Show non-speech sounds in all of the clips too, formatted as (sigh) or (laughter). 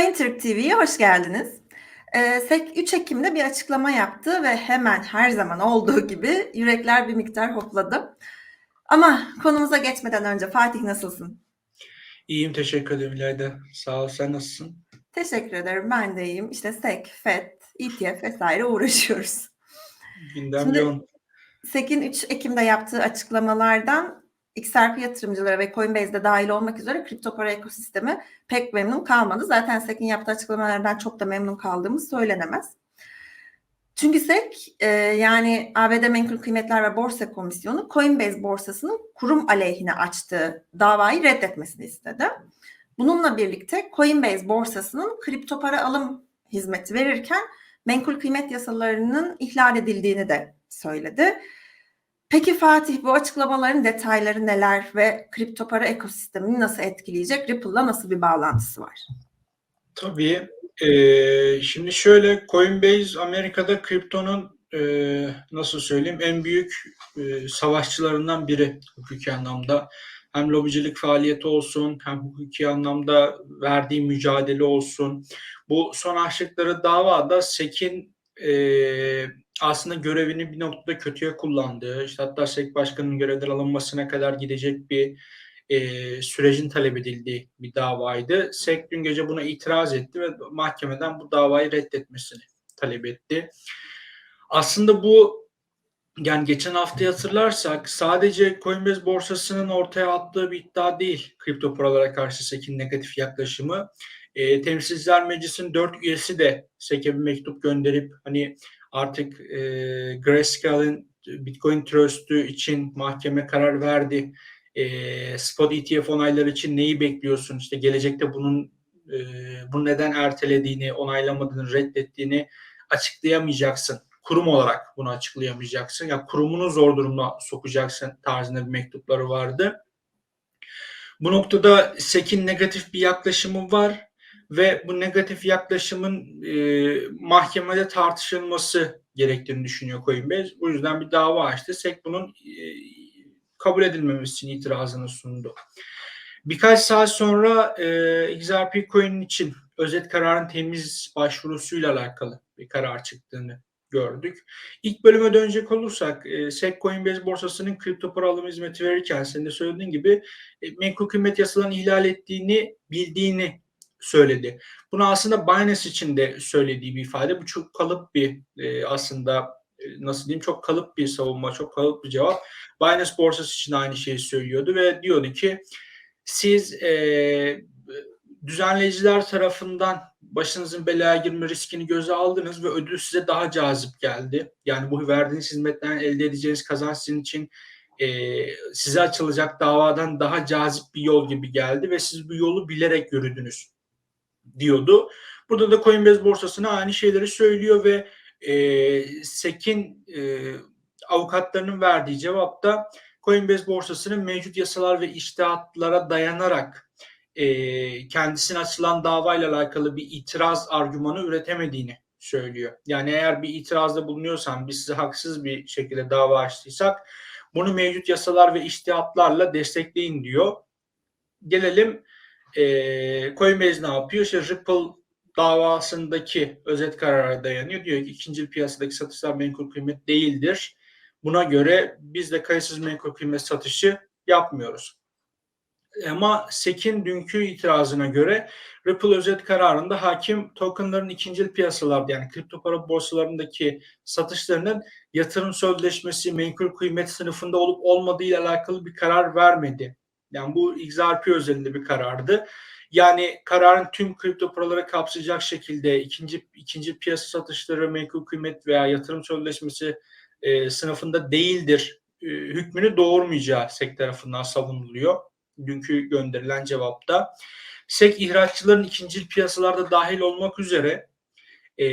Sayın Türk TV'ye hoş geldiniz. Ee, SEK 3 Ekim'de bir açıklama yaptı ve hemen her zaman olduğu (laughs) gibi yürekler bir miktar hopladı. Ama konumuza geçmeden önce Fatih nasılsın? İyiyim teşekkür ederim İlayda. Sağ ol sen nasılsın? Teşekkür ederim ben de iyiyim. İşte SEK, FED, ETF vesaire uğraşıyoruz. Gündem Şimdi- yoğun. SEK'in 3 Ekim'de yaptığı açıklamalardan XRP yatırımcıları ve Coinbase'de dahil olmak üzere kripto para ekosistemi pek memnun kalmadı. Zaten SEC'in yaptığı açıklamalardan çok da memnun kaldığımız söylenemez. Çünkü SEC e, yani ABD Menkul Kıymetler ve Borsa Komisyonu Coinbase borsasının kurum aleyhine açtığı davayı reddetmesini istedi. Bununla birlikte Coinbase borsasının kripto para alım hizmeti verirken menkul kıymet yasalarının ihlal edildiğini de söyledi. Peki Fatih bu açıklamaların detayları neler ve kripto para ekosistemini nasıl etkileyecek? Ripple'la nasıl bir bağlantısı var? Tabii. Ee, şimdi şöyle Coinbase Amerika'da kriptonun e, nasıl söyleyeyim en büyük e, savaşçılarından biri hukuki anlamda. Hem lobicilik faaliyeti olsun hem hukuki anlamda verdiği mücadele olsun. Bu son açtıkları davada SEC'in e, aslında görevini bir noktada kötüye kullandığı, işte hatta SEC başkanının görevden alınmasına kadar gidecek bir e, sürecin talep edildiği bir davaydı. SEC dün gece buna itiraz etti ve mahkemeden bu davayı reddetmesini talep etti. Aslında bu yani geçen hafta hatırlarsak sadece Coinbase borsasının ortaya attığı bir iddia değil kripto paralara karşı SEC'in negatif yaklaşımı. E, Temsilciler Meclisi'nin dört üyesi de SEC'e bir mektup gönderip hani artık e, Grayscale'in Bitcoin Trust'ü için mahkeme karar verdi e, spot ETF onayları için neyi bekliyorsun? İşte gelecekte bunun e, bunu neden ertelediğini, onaylamadığını, reddettiğini açıklayamayacaksın. Kurum olarak bunu açıklayamayacaksın. Ya kurumunu zor durumda sokacaksın tarzında bir mektupları vardı. Bu noktada SEC'in negatif bir yaklaşımı var ve bu negatif yaklaşımın e, mahkemede tartışılması gerektiğini düşünüyor Coinbase. Bu yüzden bir dava açtı. SEC bunun e, kabul edilmemesi için itirazını sundu. Birkaç saat sonra e, XRP Coin için özet kararın temiz başvurusuyla alakalı bir karar çıktığını gördük. İlk bölüme dönecek olursak e, SEC Coinbase borsasının kripto para alım hizmeti verirken senin de söylediğin gibi e, menkul kıymet yasalarını ihlal ettiğini bildiğini söyledi. Bunu aslında Binance için de söylediği bir ifade. Bu çok kalıp bir e, aslında e, nasıl diyeyim çok kalıp bir savunma, çok kalıp bir cevap. Binance borsası için aynı şeyi söylüyordu ve diyordu ki siz e, düzenleyiciler tarafından başınızın belaya girme riskini göze aldınız ve ödül size daha cazip geldi. Yani bu verdiğiniz hizmetten elde edeceğiniz kazanç sizin için e, size açılacak davadan daha cazip bir yol gibi geldi ve siz bu yolu bilerek yürüdünüz diyordu. Burada da Coinbase borsasına aynı şeyleri söylüyor ve e, SEC'in e, avukatlarının verdiği cevapta Coinbase borsasının mevcut yasalar ve iştihatlara dayanarak e, kendisine açılan davayla alakalı bir itiraz argümanı üretemediğini söylüyor. Yani eğer bir itirazda bulunuyorsan biz size haksız bir şekilde dava açtıysak bunu mevcut yasalar ve iştihatlarla destekleyin diyor. Gelelim e, Coinbase ne yapıyor? İşte Ripple davasındaki özet karara dayanıyor. Diyor ki ikinci piyasadaki satışlar menkul kıymet değildir. Buna göre biz de kayıtsız menkul kıymet satışı yapmıyoruz. Ama SEC'in dünkü itirazına göre Ripple özet kararında hakim tokenların ikinci piyasalarda yani kripto para borsalarındaki satışlarının yatırım sözleşmesi menkul kıymet sınıfında olup olmadığı ile alakalı bir karar vermedi. Yani bu XRP özelinde bir karardı. Yani kararın tüm kripto paraları kapsayacak şekilde ikinci ikinci piyasa satışları menkul kıymet veya yatırım sözleşmesi e, sınıfında değildir e, hükmünü doğurmayacağı SEC tarafından savunuluyor. Dünkü gönderilen cevapta. SEC ihraççıların ikinci piyasalarda dahil olmak üzere e,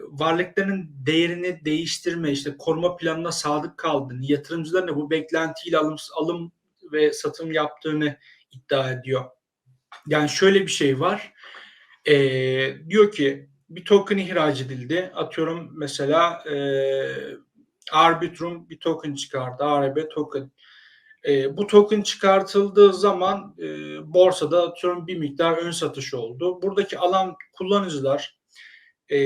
varlıklarının değerini değiştirme, işte koruma planına sadık kaldığını, yatırımcıların bu beklentiyle alım, alım ve satım yaptığını iddia ediyor. Yani şöyle bir şey var. E, diyor ki bir token ihraç edildi. Atıyorum mesela e, Arbitrum bir token çıkardı. ARB token. E, bu token çıkartıldığı zaman e, borsada atıyorum bir miktar ön satış oldu. Buradaki alan kullanıcılar e,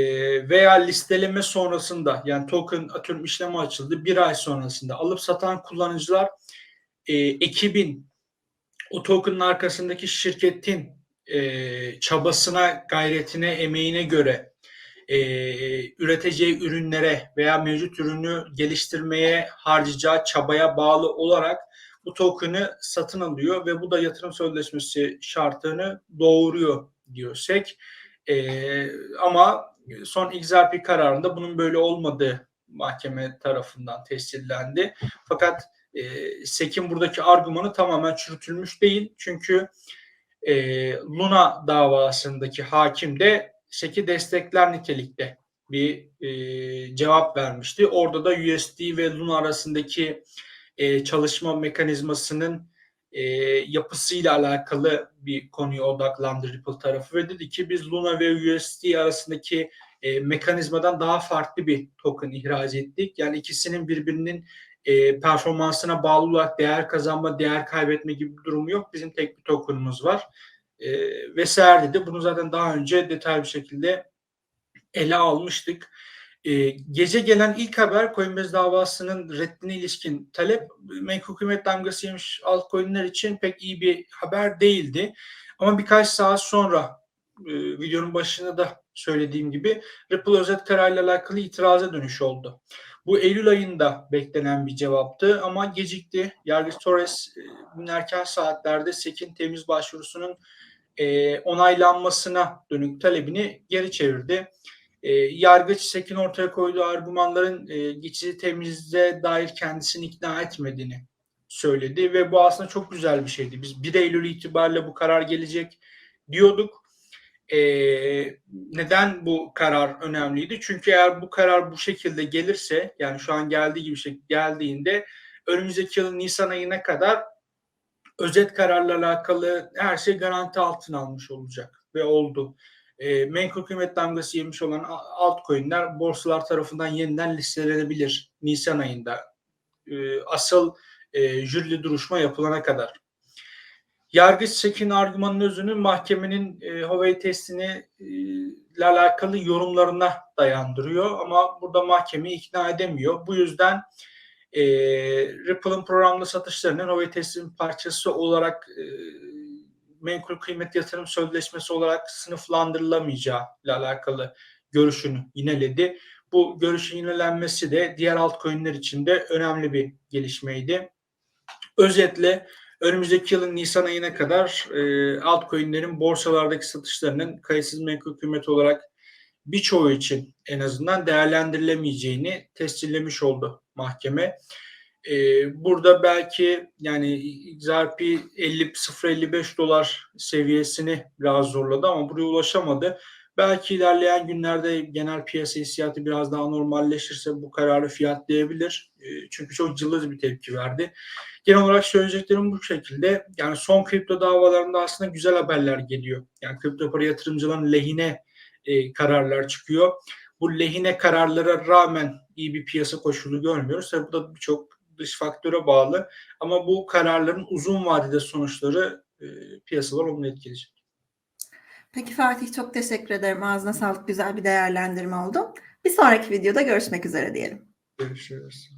veya listeleme sonrasında yani token atıyorum işlemi açıldı bir ay sonrasında alıp satan kullanıcılar e, ekibin o token'ın arkasındaki şirketin e, çabasına, gayretine, emeğine göre e, üreteceği ürünlere veya mevcut ürünü geliştirmeye harcayacağı çabaya bağlı olarak bu token'ı satın alıyor ve bu da yatırım sözleşmesi şartını doğuruyor diyor SEC. E, ama son XRP kararında bunun böyle olmadığı mahkeme tarafından tescillendi. Fakat e, SEC'in buradaki argümanı tamamen çürütülmüş değil. Çünkü e, Luna davasındaki hakim de SEC'i destekler nitelikte bir e, cevap vermişti. Orada da USD ve Luna arasındaki e, çalışma mekanizmasının e, yapısıyla alakalı bir konuya odaklandı Ripple tarafı ve dedi ki biz Luna ve USD arasındaki e, mekanizmadan daha farklı bir token ihraç ettik. Yani ikisinin birbirinin e, performansına bağlı olarak değer kazanma, değer kaybetme gibi bir durumu yok. Bizim tek bir tokenımız var. E, vesaire dedi. Bunu zaten daha önce detaylı bir şekilde ele almıştık. E, gece gelen ilk haber Coinbase davasının reddine ilişkin talep menkul kıymet damgası yemiş altcoin'ler için pek iyi bir haber değildi. Ama birkaç saat sonra e, videonun başında da söylediğim gibi Ripple özet kararıyla alakalı itiraza dönüş oldu. Bu Eylül ayında beklenen bir cevaptı ama gecikti. Yargıç Torres e, bugün erken saatlerde SEC'in temiz başvurusunun e, onaylanmasına dönük talebini geri çevirdi. E, yargıç SEC'in ortaya koyduğu argümanların e, geçici temizliğe dair kendisini ikna etmediğini söyledi ve bu aslında çok güzel bir şeydi. Biz 1 Eylül itibariyle bu karar gelecek diyorduk. E, neden bu karar önemliydi? Çünkü eğer bu karar bu şekilde gelirse yani şu an geldiği gibi şey geldiğinde önümüzdeki yılın Nisan ayına kadar özet kararla alakalı her şey garanti altına almış olacak ve oldu. E, menkul kıymet damgası yemiş olan altcoin'ler borsalar tarafından yeniden listelenebilir Nisan ayında. E, asıl e, jürili duruşma yapılana kadar. Yargıç Sekin argümanın özünü mahkemenin e, Huawei testini e, ile alakalı yorumlarına dayandırıyor ama burada mahkemeyi ikna edemiyor. Bu yüzden e, Ripple'ın programlı satışlarının Huawei testinin parçası olarak e, menkul kıymet yatırım sözleşmesi olarak sınıflandırılamayacağı ile alakalı görüşünü yineledi. Bu görüşün yinelenmesi de diğer altcoin'ler için de önemli bir gelişmeydi. Özetle önümüzdeki yılın Nisan ayına kadar e, altcoin'lerin borsalardaki satışlarının kayıtsız menkul kıymet olarak birçoğu için en azından değerlendirilemeyeceğini tescillemiş oldu mahkeme. E, burada belki yani XRP 50 0.55 dolar seviyesini biraz zorladı ama buraya ulaşamadı. Belki ilerleyen günlerde genel piyasa hissiyatı biraz daha normalleşirse bu kararı fiyatlayabilir. E, çünkü çok cılız bir tepki verdi. Genel olarak söyleyeceklerim bu şekilde. Yani son kripto davalarında aslında güzel haberler geliyor. Yani kripto para yatırımcıların lehine e, kararlar çıkıyor. Bu lehine kararlara rağmen iyi bir piyasa koşulu görmüyoruz. Tabii bu da birçok dış faktöre bağlı. Ama bu kararların uzun vadede sonuçları e, piyasalar olumlu etkileyecek. Peki Fatih çok teşekkür ederim. Ağzına sağlık. Güzel bir değerlendirme oldu. Bir sonraki videoda görüşmek üzere diyelim. Görüşürüz.